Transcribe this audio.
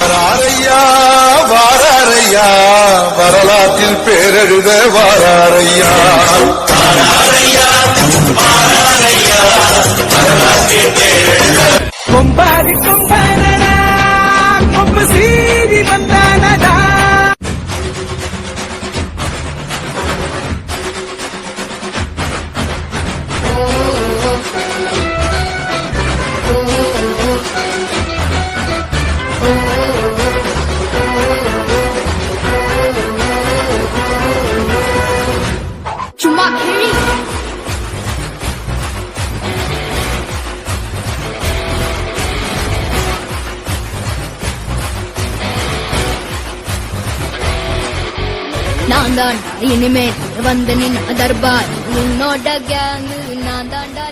வாராரையா வாராரையா வரலாற்றில் பேரெழுத வாராரையா நான் தாண்டா இனிமேல் வந்து நின்ன தர்பார் உன்னோட கேங்கு நான் தாண்டா